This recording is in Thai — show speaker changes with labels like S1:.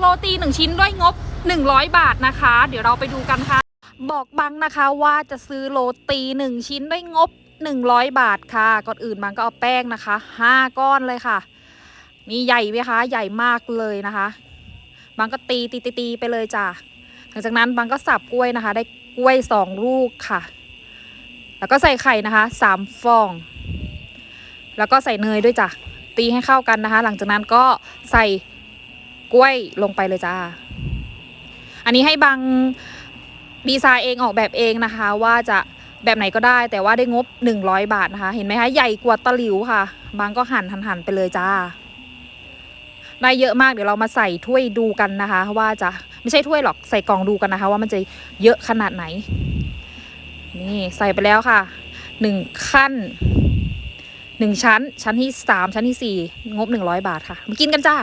S1: โรตีหนึ่งชิ้นด้วยงบ 100 บาทนะคะ เดี๋ยวเราไปดูกันค่ะ บอกบังนะคะว่าจะซื้อโรตีหนึ่งชิ้นด้วยงบ 100 บาทค่ะก่อนอื่นบังก็เอาแป้งนะคะ 5 ก้อนเลยค่ะ นี่ใหญ่ไหมคะ ใหญ่มากเลยนะคะบังก็ตีตีตีตีไปเลยจ้ะหลังจากนั้นบังก็สับกล้วยนะคะ ได้กล้วยสองลูกค่ะ แล้วก็ใส่ไข่นะคะสามฟอง แล้วก็ใส่เนยด้วยจ้ะตีให้เข้ากันนะคะ หลังจากนั้นก็ใส่ กล้วยลงไปเลยจ้า อันนี้ให้บังดีไซน์เองออกแบบเองนะคะ ว่าจะแบบไหนก็ได้ แต่ว่าได้งบ 100 บาทนะคะ เห็นไหมคะใหญ่กว่าตะหลิวค่ะ บางก็หั่นหันหันไปเลยจ้า ได้เยอะมากเดี๋ยวเรามาใส่ถ้วยดูกันนะคะ ว่าจะไม่ใช่ถ้วยหรอกใส่กล่องดูกันนะคะ ว่ามันจะเยอะขนาดไหน นี่ใส่ไปแล้วค่ะหนึ่งขั้นหนึ่งชั้น ชั้นที่สามชั้นที่สี่งบหนึ่งร้อยบาทค่ะมากินกันจ้า